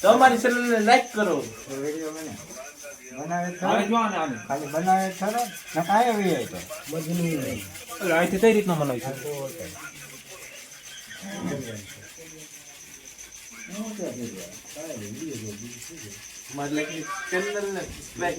તો અમારી ચેનલને લાઈક કરો. વીડિયો બને? બનાવે ખરો ખાલી બનાવે ખરો. ને કાંઈ આવી તો. અહીંથી કઈ રીતના બનાવી છે? ચેનલને લાઈક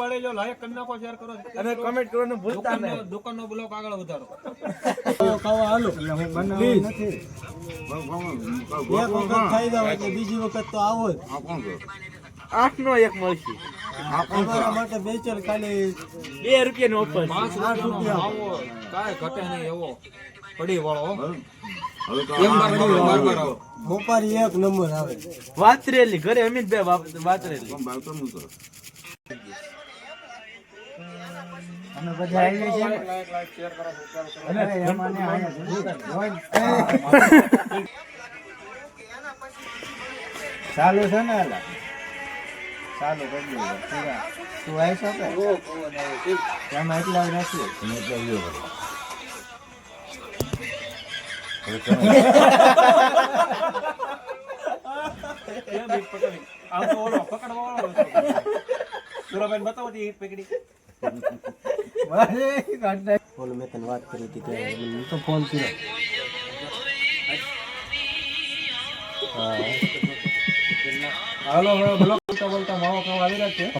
ઉપાડી જો લાઈક કરી નાખો શેર કરો. અને કમેન્ટ કરવાનું ભૂલતા નહીં. દુકાનનો બ્લોક આગળ વધારો. એટલે હું બનાવવું નથી એક વખત ખાઈ જાવ એટલે બીજી વખત તો આવો જ. આઠ નો એક મળશે. તમારા માટે બેચર ખાલી બે રૂપિયા નો ઓફર આઠ રૂપિયા રૂપિયા. આવો કાંઈ ઘટે નહીં એવો. પડી વાળો હો. એક નંબર આવે. વાતરેલી ઘરે અમિતભાઈ વાતરેલી. અમે બધા આવીએ છીએ. ચાલુ છે ને એલા ચાલુ કરી દઈએ. તું આવી શકે એમાં એટલા જ નથી એક પકડી? આમ તો ઓલો પકડવા વાળો સુરાબેન બતાવો ઈટ પકડી ફોન મેં તને વાત કરી હતી મને તો ફોન કર્યો. હાલો હવે બ્લોક બોલતા બોલતા, માવો ખાવા આવી રહ્યા છે.